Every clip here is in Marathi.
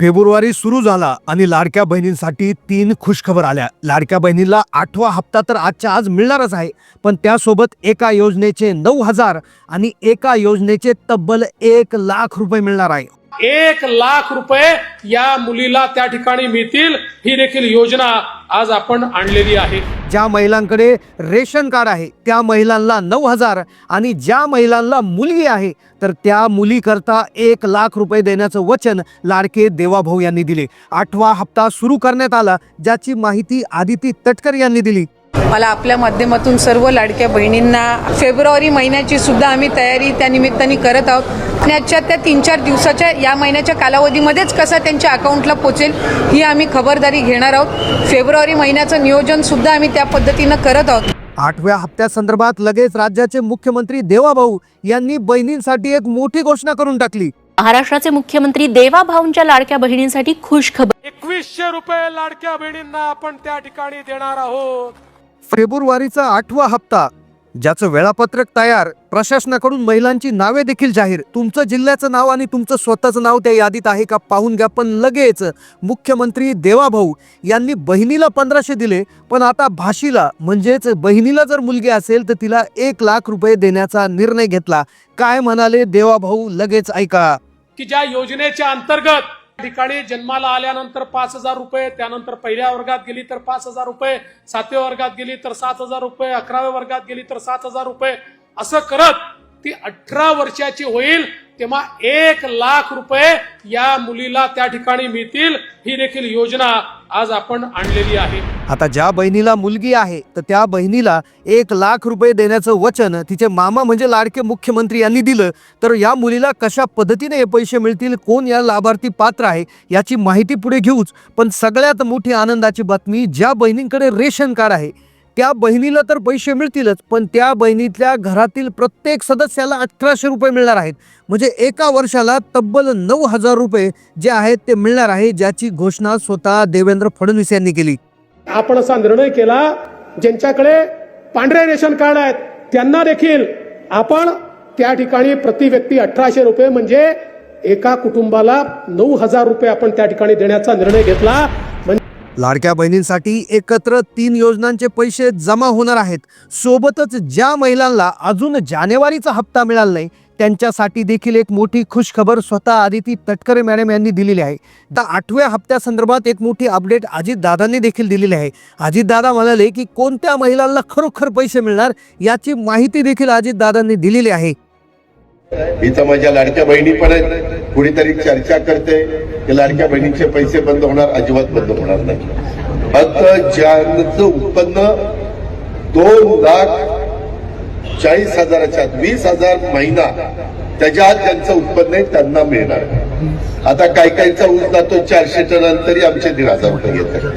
फेब्रुवारी सुरू झाला आणि लाडक्या बहिणींसाठी तीन खुशखबर आल्या. लाडक्या बहिणीला आठवा हप्ता तर आजच्या आज मिळणारच आहे पण त्यासोबत एका योजनेचे नऊ हजार आणि एका योजनेचे तब्बल एक लाख रुपये मिळणार आहे. एक लाख रुपये या मुलीला त्या ठिकाणी मिळतील. ही देखील योजना आज आपण आणलेली आहे. ज्या महिलांकडे रेशन कार्ड आहे त्या महिलांना नऊ हजार आणि ज्या महिलांना मुलगी आहे तर त्या मुलीकरता एक लाख रुपये देण्याचं वचन लाडके देवाभाऊ यांनी दिले. आठवा हप्ता सुरू करण्यात आला ज्याची माहिती आदिती तटकर यांनी दिली. मला आपल्या माध्यमातून सर्व लाडक्या बहिणींना फेब्रुवारी महिन्याची सुद्धा आम्ही तयारी त्या निमित्ताने करत आहोत. आणि आजच्या त्या तीन चार दिवसाच्या या महिन्याच्या कालावधीमध्येच कसा त्यांच्या अकाउंटला पोचेल ही आम्ही खबरदारी घेणार आहोत. फेब्रुवारी महिन्याचं नियोजन सुद्धा आम्ही त्या पद्धतीनं करत आहोत. आठव्या हप्त्यासंदर्भात लगेच राज्याचे मुख्यमंत्री देवाभाऊ यांनी बहिणींसाठी एक मोठी घोषणा करून टाकली. महाराष्ट्राचे मुख्यमंत्री देवाभाऊंच्या लाडक्या बहिणींसाठी खुश खबर एकवीसशे रुपये लाडक्या बहिणींना आपण त्या ठिकाणी देणार आहोत. फेब्रुवारीचा आठवा हप्ता ज्याचं वेळापत्रक तयार प्रशासनाकडून महिलांची नावे देखील जाहीर. तुमचं जिल्ह्याचं नाव आणि तुमचं स्वतःचं नाव त्या यादीत आहे का पाहून घ्या. पण लगेच मुख्यमंत्री देवाभाऊ यांनी बहिणीला पंधराशे दिले पण आता भाषीला म्हणजेच बहिणीला जर मुलगी असेल तर तिला एक लाख रुपये देण्याचा निर्णय घेतला. काय म्हणाले देवाभाऊ? लगेच ऐका. की ज्या योजनेच्या अंतर्गत ठिकाणी जन्माला आल्यानंतर पाच हजार रुपये त्यानंतर पहिल्या वर्गात गेली तर पाच हजार रुपये सातव्या वर्गात गेली तर सात हजार रुपये अकराव्या वर्गात गेली तर सात हजार रुपये असं करत ती अठरा वर्षाची होईल तेव्हा एक लाख रुपये या मुलीला त्या ठिकाणी मिळतील. ही देखील योजना आज आपण आणलेली आहे. आता ज्या बहिणीला मुलगी आहे तर त्या बहिणीला एक लाख रुपये देण्याचं वचन तिचे मामा म्हणजे लाडके मुख्यमंत्री यांनी दिलं. तर या मुलीला कशा पद्धतीने हे पैसे मिळतील कोण या लाभार्थी पात्र आहे याची माहिती पुढे घेऊच. पण सगळ्यात मोठी आनंदाची बातमी ज्या बहिणींकडे रेशन कार्ड आहे त्या बहिणीला तर पैसे मिळतीलच पण त्या बहिणीतल्या घरातील प्रत्येक सदस्याला अठराशे रुपये मिळणार आहेत. म्हणजे एका वर्षाला तब्बल नऊ हजार रुपये जे आहेत ते मिळणार आहे ज्याची घोषणा स्वतः देवेंद्र फडणवीस यांनी केली. आपण असा निर्णय केला ज्यांच्याकडे पांढरे रेशन कार्ड आहेत त्यांना देखील आपण त्या ठिकाणी प्रति व्यक्ती अठराशे रुपये म्हणजे एका कुटुंबाला नऊ हजार रुपये आपण त्या ठिकाणी देण्याचा निर्णय घेतला. लाडक्या बहिणींसाठी एकत्र तीन योजनांचे पैसे जमा होणार आहेत. सोबतच ज्या महिलांना अजून जानेवारीचा हप्ता मिळाला नाही त्यांच्यासाठी देखील एक मोठी खुशखबर स्वतः आदिती तटकरे मॅडम यांनी दिलेली आहे. तर आठव्या हप्त्यासंदर्भात एक मोठी अपडेट अजितदादांनी देखील दिलेली आहे. अजितदादा म्हणाले की कोणत्या महिलांना खरोखर पैसे मिळणार याची माहिती देखील अजितदादांनी दिलेली आहे. इथं माझ्या लाडक्या बहिणी पण आहेत कुणीतरी चर्चा करते की लाडक्या बहिणीचे पैसे बंद होणार अजिबात बंद होणार नाही. फक्त ज्यांचं उत्पन्न दोन लाख चाळीस हजाराच्या वीस हजार महिना त्याच्या आत ज्यांचं उत्पन्न आहे त्यांना मिळणार. आता काही काहीचा ऊस जातो चारशे टनांतरी आमच्या आमचे दीड हजार रुपये घेतात.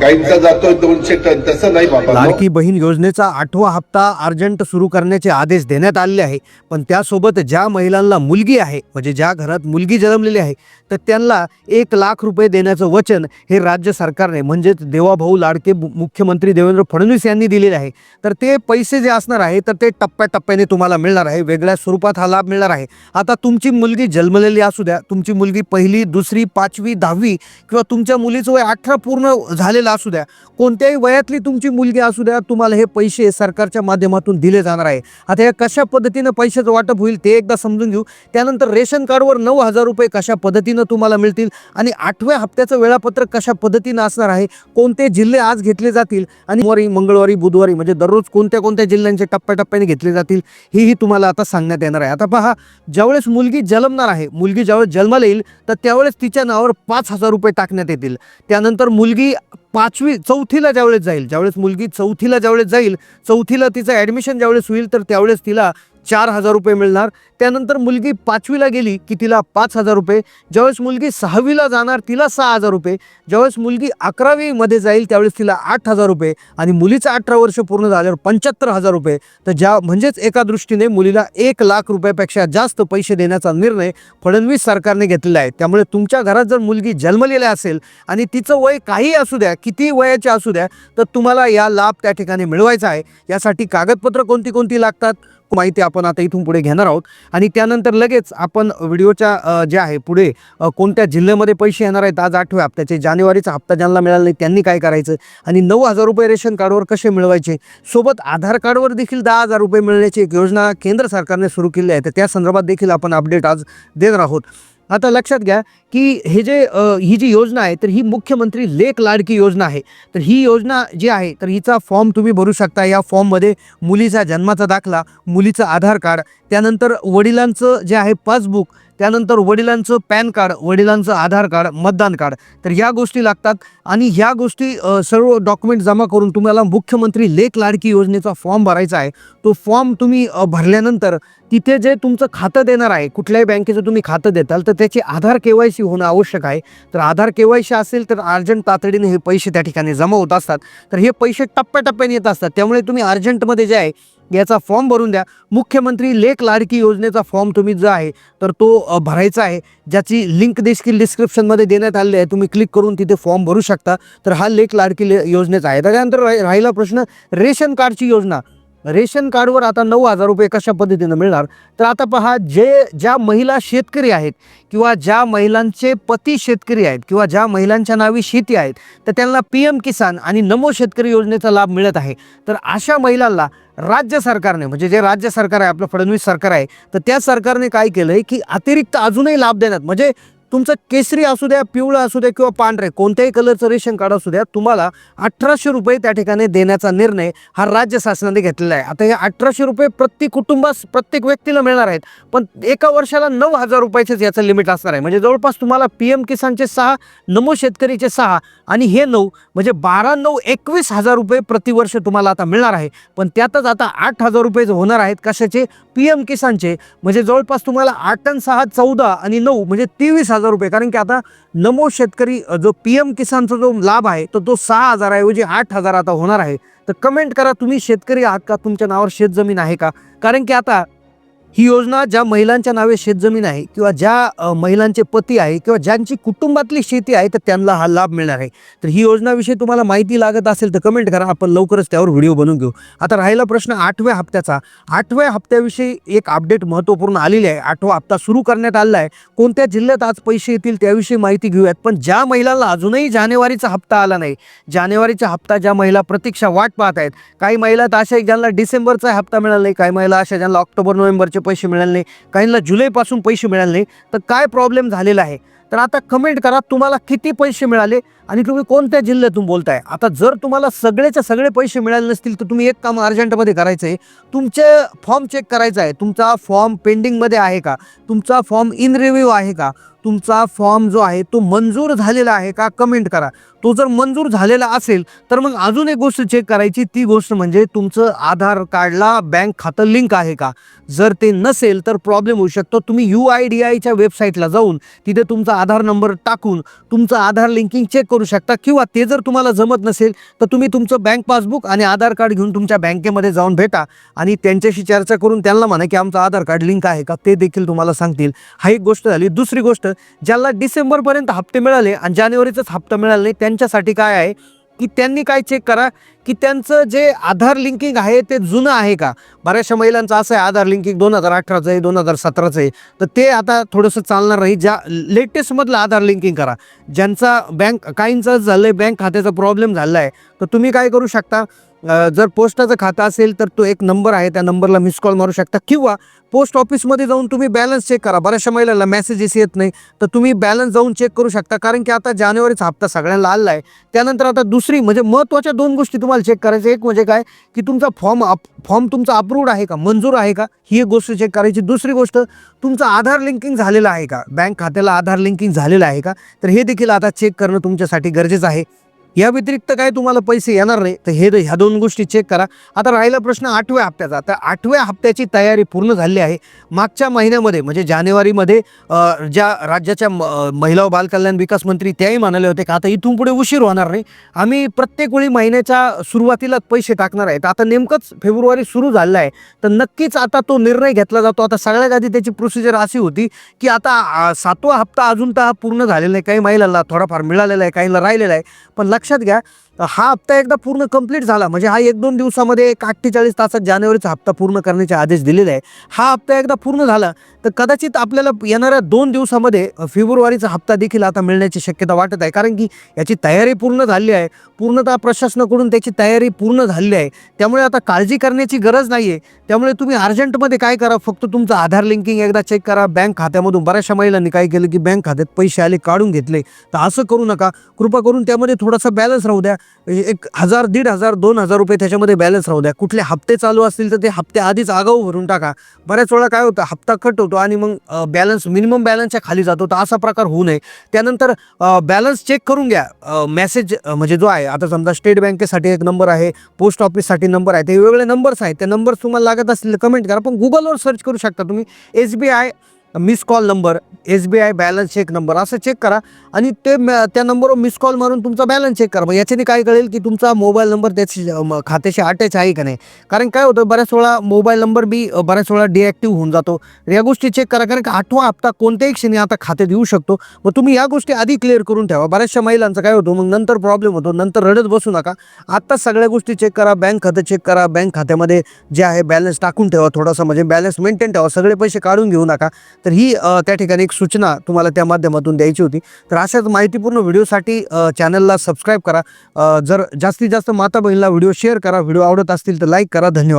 काहींचा जातोय दोनशे टन. तसं नाही बाबा लाडकी बहीण योजनेचा आठवा हप्ता अर्जंट सुरू करण्याचे आदेश देण्यात आलेले आहे. पण त्यासोबत ज्या महिलांना मुलगी आहे म्हणजे ज्या घरात मुलगी जन्मलेली आहे तर त्यांना एक लाख रुपये देण्याचं वचन हे राज्य सरकारने म्हणजेच देवाभाऊ लाडके मु- मुख्यमंत्री देवेंद्र फडणवीस यांनी दिलेले आहे. तर ते पैसे जे असणार आहे तर ते टप्प्याटप्प्याने तुम्हाला मिळणार आहे. वेगळ्या स्वरूपात हा लाभ मिळणार आहे. आता तुमची मुलगी जन्मलेली असू द्या तुमची मुलगी पहिली दुसरी पाचवी दहावी किंवा तुमच्या मुलीचं वय अठरा पूर्ण झालेलं असू द्या. कोणत्याही वयातली तुमची मुलगी असू द्या तुम्हाला हे पैसे सरकारच्या माध्यमातून दिले जाणार आहे. आता या कशा पद्धतीनं पैशाचं वाटप होईल ते एकदा समजून घेऊ. त्यानंतर रेशन कार्डवर नऊ हजार रुपये कशा पद्धतीनं तुम्हाला मिळतील आणि आठव्या हप्त्याचं वेळापत्रक कशा पद्धतीनं असणार आहे? कोणते जिल्हे आज घेतले जातील? आणि सोमवारी मंगळवारी बुधवारी म्हणजे दररोज कोणत्या कोणत्या जिल्ह्यांचे टप्प्याटप्प्याने घेतले जातील हेही तुम्हाला आता सांगण्यात येणार आहे. आता पहा ज्यावेळेस मुलगी जन्मणार आहे मुलगी ज्यावेळेस जन्माला येईल तर त्यावेळेस तिच्या नावावर पाच हजार रुपये टाकण्यात येतील. त्यानंतर मुलगी पाचवी चौथीला ज्यावेळेस जाईल ज्यावेळेस मुलगी चौथीला ज्यावेळेस जाईल चौथीला तिचं ॲडमिशन ज्यावेळेस होईल तर त्यावेळेस तिला चार हजार रुपये मिळणार. त्यानंतर मुलगी पाचवीला गेली की तिला पाच हजार रुपये. ज्यावेळेस मुलगी सहावीला जाणार तिला सहा हजार रुपये. ज्यावेळेस मुलगी अकरावीमध्ये जाईल त्यावेळेस तिला आठ हजार रुपये. आणि मुलीचं अठरा वर्ष पूर्ण झाल्यावर पंच्याहत्तर हजार रुपये. तर ज्या म्हणजेच एका दृष्टीने मुलीला एक लाख रुपयापेक्षा जास्त पैसे देण्याचा निर्णय फडणवीस सरकारने घेतलेला आहे. त्यामुळे तुमच्या घरात जर मुलगी जन्मलेली असेल आणि तिचं वय काही असू द्या किती वयाचे असू द्या तर तुम्हाला या लाभ त्या ठिकाणी मिळवायचा आहे. यासाठी कागदपत्र कोणती कोणती लागतात? माहिती आपण आता इथून पुढे घेणार आहोत. आणि त्यानंतर लगेच आपण व्हिडिओच्या जे आहे पुढे कोणत्या जिल्ह्यामध्ये पैसे येणार आहेत आज आठव्या हप्त्याचे जानेवारीचा हप्ता ज्यांना मिळाला नाही त्यांनी काय करायचं? आणि नऊ हजार रुपये रेशन कार्डवर कसे मिळवायचे? सोबत आधार कार्डवर देखील दहा हजार रुपये मिळण्याची एक योजना केंद्र सरकारने सुरू केली आहे. तर त्या संदर्भात देखील आपण अपडेट आज देणार आहोत. आता लक्षात घ्या की हे जे ही जी योजना आहे तर ही मुख्यमंत्री लेख लाडकी योजना आहे. तर ही योजना जी आहे तर हिचा फॉर्म तुम्ही भरू शकता. या फॉर्ममध्ये मुलीचा जन्माचा दाखला मुलीचं आधार कार्ड त्यानंतर वडिलांचं जे आहे पासबुक त्यानंतर वडिलांचं पॅन कार्ड वडिलांचं आधार कार्ड मतदान कार्ड. तर या गोष्टी लागतात आणि ह्या गोष्टी सर्व डॉक्युमेंट जमा करून तुम्हाला मुख्यमंत्री लेख लाडकी योजनेचा फॉर्म भरायचा आहे. तो फॉर्म तुम्ही भरल्यानंतर तिथे जे तुमचं खातं देणार आहे कुठल्याही बँकेचं तुम्ही खातं देताल तर त्याची आधार के वाय सी होणं आवश्यक आहे. तर आधार के वाय सी असेल तर अर्जंट तातडीने हे पैसे त्या ठिकाणी जमा होत असतात. तर हे पैसे टप्प्याटप्प्याने येत असतात. त्यामुळे तुम्ही अर्जंटमध्ये जे आहे याचा फॉर्म भरून द्या. मुख्यमंत्री लेख लाडकी योजनेचा फॉर्म तुम्ही जो आहे तर तो भरायचा आहे. ज्याची लिंक देखील डिस्क्रिप्शनमध्ये देण्यात आलेली आहे. तुम्ही क्लिक करून तिथे फॉर्म भरू शकता. तर हा लेख लाडकी ले- योजनेचा आहे. त्याच्यानंतर राहिला प्रश्न रेशन कार्डची योजना. रेशन कार्डवर आता नऊ हजार रुपये कशा पद्धतीनं मिळणार? तर आता पहा जे ज्या महिला शेतकरी आहेत किंवा ज्या महिलांचे पती शेतकरी आहेत किंवा ज्या महिलांच्या नावी शेती आहेत तर त्यांना पी एम किसान आणि नमो शेतकरी योजनेचा लाभ मिळत आहे. तर अशा महिलांना राज्य सरकारने म्हणजे जे राज्य सरकार आहे आपलं फडणवीस सरकार आहे तर त्या सरकारने काय केलं आहे की अतिरिक्त अजूनही लाभ देण्यात म्हणजे तुमचं केसरी असू द्या पिवळं असू द्या किंवा पांढरे कोणत्याही कलरचं रेशन कार्ड असू द्या तुम्हाला अठराशे रुपये त्या ठिकाणी देण्याचा निर्णय हा राज्य शासनाने घेतलेला आहे. आता हे अठराशे रुपये प्रत्येक कुटुंबास प्रत्येक व्यक्तीला मिळणार आहेत पण एका वर्षाला नऊ हजार रुपयाचेच याचं लिमिट असणार आहे. म्हणजे जवळपास तुम्हाला पी एम किसानचे सहा नमो शेतकरीचे सहा आणि हे नऊ म्हणजे बारा नऊ एकवीस हजार रुपये प्रतिवर्ष तुम्हाला आता मिळणार आहे. पण त्यातच आता आठ हजार रुपये होणार आहेत कशाचे? पी एम किसानचे. म्हणजे जवळपास तुम्हाला आठ आणि सहा चौदा आणि नऊ म्हणजे तेवीस हजार रुपये. कारण की आता नमो शेतकरी जो पी एम किसानचा जो लाभ आहे तर तो सहा हजाराऐवजी आठ हजार आता होणार आहे. तर कमेंट करा तुम्ही शेतकरी आहात का? तुमच्या नावावर शेतजमीन आहे का? कारण की आता ही योजना ज्या महिलांच्या नावे शेतजमीन आहे किंवा ज्या महिलांचे पती आहे किंवा ज्यांची कुटुंबातली शेती आहे तर त्यांना हा लाभ मिळणार आहे. तर ही योजनाविषयी तुम्हाला माहिती लागत असेल तर कमेंट करा. आपण लवकरच त्यावर व्हिडिओ बनवून घेऊ. आता राहिला प्रश्न आठव्या हप्त्याचा. आठव्या हप्त्याविषयी एक अपडेट महत्त्वपूर्ण आलेली आहे. आठवा हप्ता सुरू करण्यात आला आहे. कोणत्या जिल्ह्यात आज पैसे येतील त्याविषयी माहिती घेऊयात. पण ज्या महिलांना अजूनही जानेवारीचा हप्ता आला नाही जानेवारीचा हप्ता ज्या महिला प्रतीक्षा वाट पाहत आहेत काही महिला तर अशा आहेत ज्यांना डिसेंबरचा हप्ता मिळाला नाही काही महिला अशा ज्यांना ऑक्टोबर नोव्हेंबरचे पैसे मिळाले नाही. काहींना जुलैपासून पैसे मिळाले नाही. तर काय प्रॉब्लेम झालेला आहे? तर आता कमेंट करा तुम्हाला किती पैसे मिळाले आणि तुम्ही कोणत्या जिल्ह्यातून बोलताय? आता जर तुम्हाला सगळेच्या सगळे पैसे मिळाले नसतील तर तुम्ही एक काम अर्जंटमध्ये करायचं आहे तुमचे फॉर्म चेक करायचा आहे. तुमचा फॉर्म पेंडिंगमध्ये आहे का? तुमचा फॉर्म इन रिव्ह्यू आहे का? तुमचा फॉर्म जो आहे तो मंजूर झालेला आहे का? कमेंट करा. तो जर मंजूर झालेला असेल तर मग अजून एक गोष्ट चेक करायची. ती गोष्ट म्हणजे तुमचं आधार कार्डला बँक खातं लिंक आहे का? जर ते नसेल तर प्रॉब्लेम होऊ शकतो. तुम्ही यू आय डी आयच्या वेबसाईटला जाऊन तिथे तुमचा आधार नंबर टाकून तुमचं आधार लिंकिंग चेक करू शकता किंवा ते जर तुम्हाला जमत नसेल तर तुम्ही तुमचं बँक पासबुक आणि आधार कार्ड घेऊन तुमच्या बँकेमध्ये जाऊन भेटा आणि त्यांच्याशी चर्चा करून त्यांना म्हणा की आमचं आधार कार्ड लिंक आहे का ते देखील तुम्हाला सांगतील. हा एक गोष्ट झाली. दुसरी गोष्ट ज्यांना डिसेंबरपर्यंत हप्ते मिळाले आणि जानेवारीचाच हप्ता मिळाला नाही त्यांच्यासाठी काय आहे की त्यांनी काय चेक करा की त्यांचं जे आधार लिंकिंग आहे ते जुनं आहे का? बऱ्याचशा महिलांचं असं आहे आधार लिंकिंग दोन हजार अठराचं आहे दोन हजार सतराचं आहे. तर ते आता थोडंसं चालणार नाही. ज्या लेटेस्टमधलं आधार लिंकिंग करा. ज्यांचा बँक काहींचं झालं आहे बँक खात्याचा प्रॉब्लेम झाला आहे तर तुम्ही काय करू शकता? जर पोस्टाचं खातं असेल तर तो एक नंबर आहे त्या नंबरला मिस कॉल मारू शकता. किंवा पोस्ट ऑफिसमध्ये जाऊन तुम्ही बॅलन्स चेक करा. बऱ्याचशा महिलांना मेसेजेस येत नाही तर तुम्ही बॅलन्स जाऊन चेक करू शकता. कारण की आता जानेवारीचा हप्ता सगळ्यांना आलेला आहे त्यानंतर आता दुसरी म्हणजे महत्त्वाच्या दोन गोष्टी तुम्हाला चेक करायचं एक म्हणजे काय? की तुमचा फॉर्म अप फॉर्म तुमचा अप्रूव्ड आहे का? मंजूर आहे का? ही एक गोष्ट चेक करायची. दुसरी गोष्ट तुमचं आधार लिंकिंग झालेलं आहे का? बँक खात्याला आधार लिंकिंग झालेलं आहे का? तर हे देखील आता चेक करणं तुमच्यासाठी गरजेचं आहे. या व्यतिरिक्त काय तुम्हाला पैसे येणार नाही तर हे ह्या दोन गोष्टी चेक करा. आता राहिला प्रश्न आठव्या हप्त्याचा. तर आठव्या हप्त्याची तयारी पूर्ण झाली आहे. मागच्या महिन्यामध्ये म्हणजे जानेवारीमध्ये ज्या राज्याच्या म- महिला व बालकल्याण विकास मंत्री त्याही म्हणाले होते का आता इथून पुढे उशीर होणार नाही. आम्ही प्रत्येक वेळी महिन्याच्या सुरुवातीलाच पैसे टाकणार आहेत. आता नेमकंच फेब्रुवारी सुरू झालेलं आहे. तर नक्कीच आता तो निर्णय घेतला जातो. आता सगळ्यात आधी त्याची प्रोसिजर अशी होती की आता सातवा हप्ता अजून तर हा पूर्ण झालेला आहे काही महिलांना थोडाफार मिळालेला आहे काहीला राहिलेला आहे. पण लक्ष लक्षात घ्या हा हप्ता एकदा पूर्ण कंप्लीट झाला. म्हणजे हा एक दोन दिवसामध्ये एक अठ्ठेचाळीस तासात जानेवारीचा हप्ता पूर्ण करण्याचे आदेश दिलेले आहे. हा हप्ता एकदा पूर्ण झाला तर कदाचित आपल्याला येणाऱ्या दोन दिवसामध्ये फेब्रुवारीचा हप्ता देखील आता मिळण्याची शक्यता वाटत आहे. कारण की याची तयारी पूर्ण झाली आहे. पूर्णतः प्रशासनाकडून त्याची तयारी पूर्ण झाली आहे. त्यामुळे आता काळजी करण्याची गरज नाही आहे त्यामुळे तुम्ही अर्जंटमध्ये काय करा फक्त तुमचं आधार लिंकिंग एकदा चेक करा. बँक खात्यामधून बऱ्याचशा महिलांनी काय केलं की बँक खात्यात पैसे आले काढून घेतले. तर असं करू नका. कृपा करून त्यामध्ये थोडासा बॅलन्स राहू द्या. म्हणजे एक हजार दीड हजार दोन हजार रुपये त्याच्यामध्ये बॅलन्स राहू द्या. कुठले हप्ते चालू असतील तर ते हप्ते आधीच आगाऊ भरून टाका. बऱ्याच वेळा काय होतं हप्ता कट होतो आणि मग बॅलन्स मिनिमम बॅलन्सच्या खाली जातो. तर असा प्रकार होऊ नये. त्यानंतर बॅलन्स चेक करून घ्या. मेसेज म्हणजे जो आहे आता समजा स्टेट बँकेसाठी एक नंबर आहे पोस्ट ऑफिससाठी नंबर आहे ते वेगवेगळे नंबर्स आहेत. त्या नंबर्स तुम्हाला लागत असतील तर कमेंट करा. पण गुगलवर सर्च करू शकता तुम्ही. S B I miss call number S B I balance check number असं चेक करा आणि ते त्या नंबरवर मिस कॉल मारून तुमचा बॅलन्स चेक करा. मग याच्याने काय कळेल की तुमचा मोबाईल नंबर त्याची खात्याशी अटॅच आहे का नाही? कारण काय होतं बऱ्याच वेळा मोबाईल नंबर बी बऱ्याच वेळा डिॲक्टिव्ह होऊन जातो. या गोष्टी चेक करा कारण की आठवा हप्ता कोणत्याही क्षणी आता खात्यात येऊ शकतो. मग तुम्ही या गोष्टी आधी क्लिअर करून ठेवा. बऱ्याचशा महिलांचं काय होतं मग नंतर प्रॉब्लेम होतो नंतर रडत बसू नका. आत्ताच सगळ्या गोष्टी चेक करा बँक खातं चेक करा बँक खात्यामध्ये जे आहे बॅलन्स टाकून ठेवा थोडासा म्हणजे बॅलन्स मेंटेन ठेवा सगळे पैसे काढून घेऊ नका. तर ही त्या ठिकाणी एक सूचना तुम्हाला त्या माध्यमातून द्यायची होती. तर अशाच माहितीपूर्ण व्हिडिओसाठी चॅनलला सबस्क्राईब करा. जर जास्तीत जास्त माता बहिणीला व्हिडिओ शेअर करा. व्हिडिओ आवडत असतील तर लाईक करा. धन्यवाद.